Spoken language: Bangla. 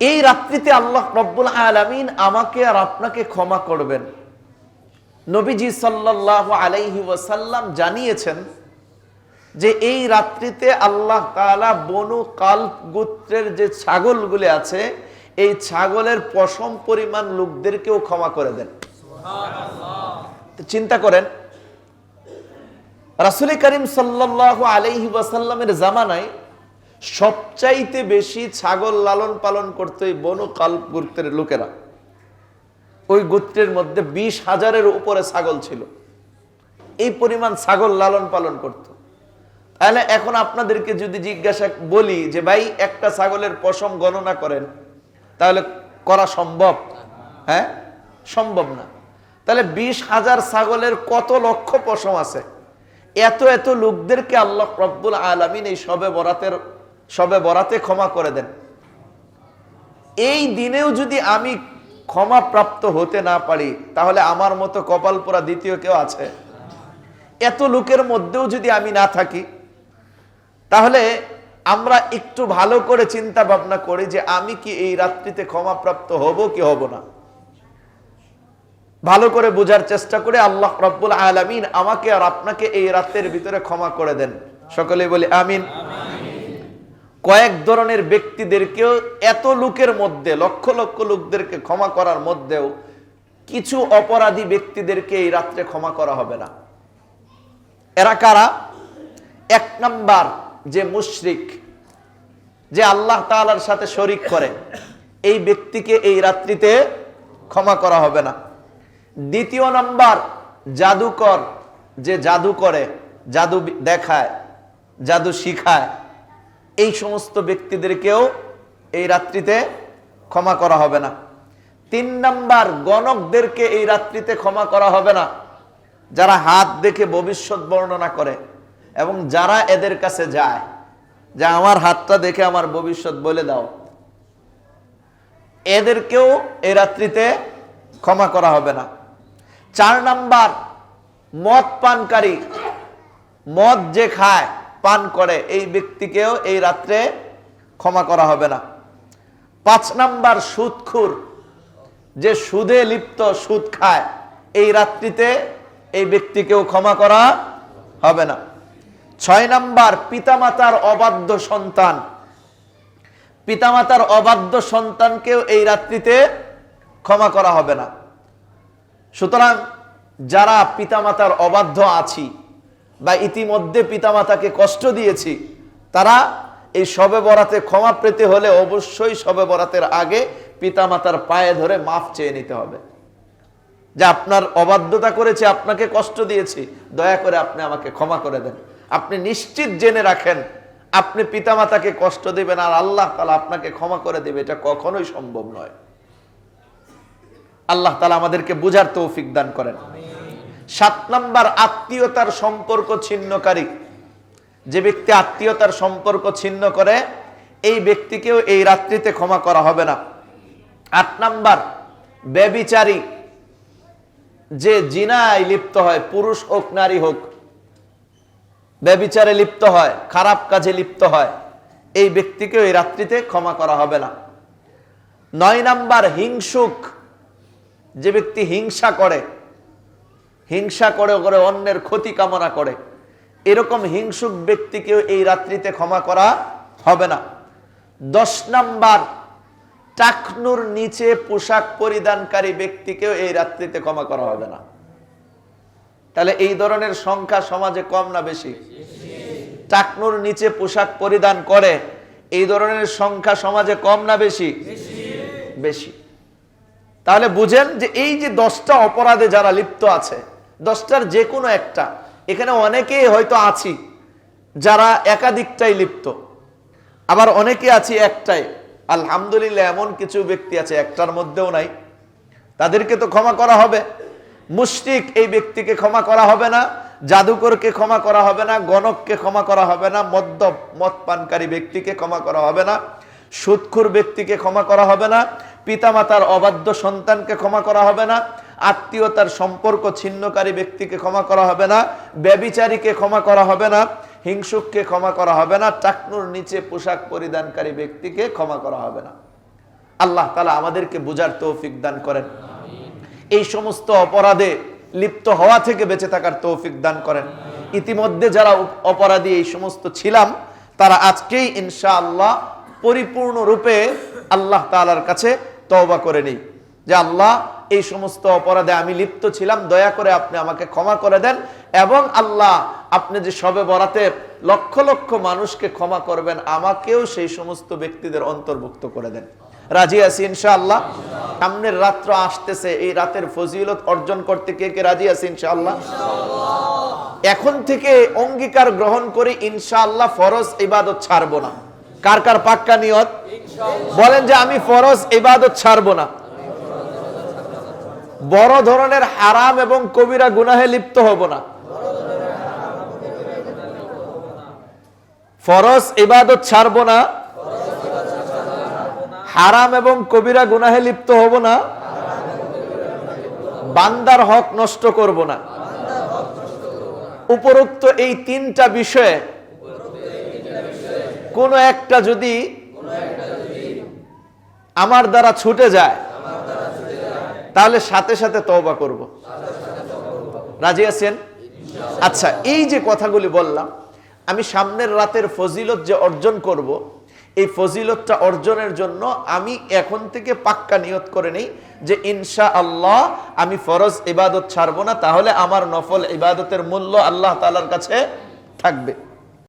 এই রাত্রিতে আল্লাহ রব্বুল আলমিন আমাকে আর আপনাকে ক্ষমা করবেন। নবীজি সাল্লাহ আলাইহি ওয়াসাল্লাম জানিয়েছেন যে এই রাত্রিতে আল্লাহ তাআলা বনু কাল্প গোত্রের যে ছাগলগুলি আছে, এই ছাগলের পশম পরিমাণ লোকদেরকেও ক্ষমা করে দেন। চিন্তা করেন, রাসুল করিম সাল্লাহ আলাইহি ওয়াসাল্লামের জামানায় সবচাইতে বেশি ছাগল লালন পালন করতো এই বনু কাল্প গোত্রের লোকেরা। ওই গোত্রের মধ্যে বিশ হাজারের উপরে ছাগল ছিল। এই পরিমাণ ছাগল লালন পালন করত। তাহলে এখন আপনাদেরকে যদি জিজ্ঞাসা বলি যে, ভাই, একটা ছাগলের পশম গণনা করেন, তাহলে করা সম্ভব? হ্যাঁ সম্ভব না। তাহলে বিশ হাজার ছাগলের কত লক্ষ পশম আছে? এত এত লোকদেরকে আল্লাহ রব্বুল আলমিন এই সবে বরাতের সবে বরাতে ক্ষমা করে দেন। এই দিনেও যদি আমি ক্ষমা প্রাপ্ত হতে না পারি, তাহলে আমার মতো কপাল পোড়া দ্বিতীয় কেউ আছে? এত লোকের মধ্যেও যদি আমি না থাকি, তাহলে আমরা একটু ভালো করে চিন্তা ভাবনা করি যে আমি কি এই রাত্রিতে ক্ষমাপ্রাপ্ত হব কি হব না। ভালো করে বোঝার চেষ্টা করে আল্লাহ রব্বুল আলমিন আমাকে আর আপনাকে এই রাতের ভিতরে ক্ষমা করে দেন। সকলে বলি, আমিন। কয়েক ধরনের ব্যক্তিদেরকেও এত লোকের মধ্যে, লক্ষ লক্ষ লোকদেরকে ক্ষমা করার মধ্যেও কিছু অপরাধী ব্যক্তিদেরকে এই রাত্রে ক্ষমা করা হবে না। এরা কারা? এক নাম্বার যে মুশরিক, যে আল্লাহ তাআলার সাথে শরিক করে, এই ব্যক্তিকে এই রাত্রিতে ক্ষমা করা হবে না। দ্বিতীয় নাম্বার জাদুকর, যে জাদু করে, জাদু দেখায়, জাদু শিখায় এই সমস্ত ব্যক্তিদেরকেও এই রাত্রিতে ক্ষমা করা হবে না। তিন নাম্বার, গণকদেরকে এই রাত্রিতে ক্ষমা করা হবে না। যারা হাত দেখে ভবিষ্যৎ বর্ণনা করে এবং যারা এদের কাছে যায়, যে আমার হাতটা দেখে আমার ভবিষ্যৎ বলে দাও। এদেরকেও এই রাত্রিতে ক্ষমা করা হবে না। চার নাম্বার, মদ পানকারী। মদ যে খায় পান করে এই ব্যক্তিকেও এই রাত্রে ক্ষমা করা হবে না। পাঁচ নাম্বার সুদখুর, যে সুদে লিপ্ত সুদ খায়, এই রাত্রিতে এই ব্যক্তিকেও ক্ষমা করা হবে না। ছয় নাম্বার, পিতামাতার অবাধ্য সন্তান। পিতামাতার অবাধ্য সন্তানকেও এই রাত্রিতে ক্ষমা করা হবে না। সুতরাং যারা পিতামাতার অবাধ্য আছি বা ইতিমধ্যে পিতামাতাকে কষ্ট দিয়েছি, তারা এই সবে বরাতে ক্ষমা পেতে হলে অবশ্যই সবে বরাতের আগে পিতামাতার পায়ে ধরে মাফ চেয়ে নিতে হবে। যে আপনার অবাধ্যতা করেছে, আপনাকে কষ্ট দিয়েছি, দয়া করে আপনি আমাকে ক্ষমা করে দেন। আপনি নিশ্চিত জেনে রাখেন, আপনি পিতামাতাকে কষ্ট দেবেন আর আল্লাহ তালা আপনাকে ক্ষমা করে দেবে, এটা কখনোই সম্ভব নয়। আল্লাহ তালা আমাদেরকে বুঝার তৌফিক দান করেন। সাত নাম্বার আত্মীয়তার সম্পর্ক ছিন্নকারী। যে ব্যক্তি আত্মীয়তার সম্পর্ক ছিন্ন করে, এই ব্যক্তিকেও এই রাত্রিতে ক্ষমা করা হবে না। আট নাম্বার, ব্যবিচারী। যে জিনায় লিপ্ত হয়, পুরুষ হোক, নারী হোক, ব্যবিচারে লিপ্ত হয়, খারাপ কাজে লিপ্ত হয়, এই ব্যক্তিকেও এই রাত্রিতে ক্ষমা করা হবে না। নয় নাম্বার, হিংসুক। যে ব্যক্তি হিংসা করে হিংসা করে করে, অন্যের ক্ষতি কামনা করে। এরকম হিংসুক ব্যক্তিকেও এই রাত্রিতে ক্ষমা করা হবে না। দশ নাম্বার, টাকনুর নিচে পোশাক পরিধানকারী ব্যক্তিকেও এই রাত্রিতে ক্ষমা করা হবে না। তাহলে এই ধরনের সংখ্যা সমাজে কম না বেশি? টাকনুর নিচে পোশাক পরিধান করে, এই ধরনের সংখ্যা সমাজে কম না বেশি? বেশি। তাহলে বুঝেন যে এই যে দশটা অপরাধে যারা লিপ্ত আছে দশটার যে কোনো একটা। এখানে অনেকেই হয়তো আছি, যারা একাধিকটাই লিপ্ত। আবার অনেকে আছি একটাই। আলহামদুলিল্লাহ, এমন কিছু ব্যক্তি আছে, একটার মধ্যেও নাই। তাদেরকে তো ক্ষমা করা হবে। মুশরিক এই ব্যক্তিকে ক্ষমা করা হবে না, জাদুকরকে ক্ষমা করা হবে না, গণককে ক্ষমা করা হবে না মদ্য মদ পানকারী ব্যক্তিকে ক্ষমা করা হবে না, সুৎখুর ব্যক্তিকে ক্ষমা করা হবে না পিতামাতার অবাধ্য সন্তানকে ক্ষমা করা হবে না, আত্মীয়তার সম্পর্ক ছিন্নকারী ব্যক্তিকে ক্ষমা করা হবে না, ব্যবিচারীকে ক্ষমা করা হবে না, হিংসুককে ক্ষমা করা হবে না, টাকনুর নিচে পোশাক পরিধানকারী ব্যক্তিকে ক্ষমা করা হবে না। আল্লাহ তালা আমাদেরকে বুঝার তৌফিক দান করেন। এই সমস্ত অপরাধে লিপ্ত হওয়া থেকে বেঁচে থাকার তৌফিক দান করেন। ইতিমধ্যে যারা অপরাধী এই সমস্ত ছিলাম, তারা আজকেই ইনশাআল্লাহ পরিপূর্ণ রূপে আল্লাহ তাআলার কাছে তওবা করে নেই। যে আল্লাহ এই সমস্ত অপরাধে আমি লিপ্ত ছিলাম দয়া করে আপনি আমাকে ক্ষমা করে দেন এবং আল্লাহ আপনি যে সবে বরাতে লক্ষ লক্ষ মানুষকে ক্ষমা করবেন আমাকেও সেই সমস্ত ব্যক্তিদের অন্তর্ভুক্ত করে দেন। রাজি আছি ইনশাআল্লাহ? সামনের রাত্র আসতেছে এই রাতের ফজিলত অর্জন করতে কে কে রাজি আছি ইনশাআল্লাহ? এখন থেকে অঙ্গীকার গ্রহণ করে ইনশাআল্লাহ ফরজ ইবাদত ছাড়বো না। কার কার পাক্কা নিয়ত? বলেন যে আমি ফরজ ইবাদত ছাড়বো না। বড় ধরনের হারাম এবং কবিরা গুনাহে লিপ্ত হব না। ফরজ ইবাদত ছাড়বো না। হারাম এবং কবিরা গুনাহে লিপ্ত হব না। বান্দার হক নষ্ট করব না। উপরোক্ত এই তিনটা বিষয়ে কোন একটা যদি আমার দ্বারা ছুটে যায়, তাহলে সাথে সাথে তওবা করব। রাজি আছেন? আচ্ছা এই যে কথাগুলি বললাম, আমি সামনের রাতের ফজিলত যে অর্জন করব, এই ফজিলতটা অর্জনের জন্য আমি এখন থেকে পাক্কা নিয়ত করে নেই যে ইনশা আল্লাহ আমি ফরজ ইবাদত ছাড়বো না, তাহলে আমার নফল ইবাদতের মূল্য আল্লাহ তালার কাছে থাকবে।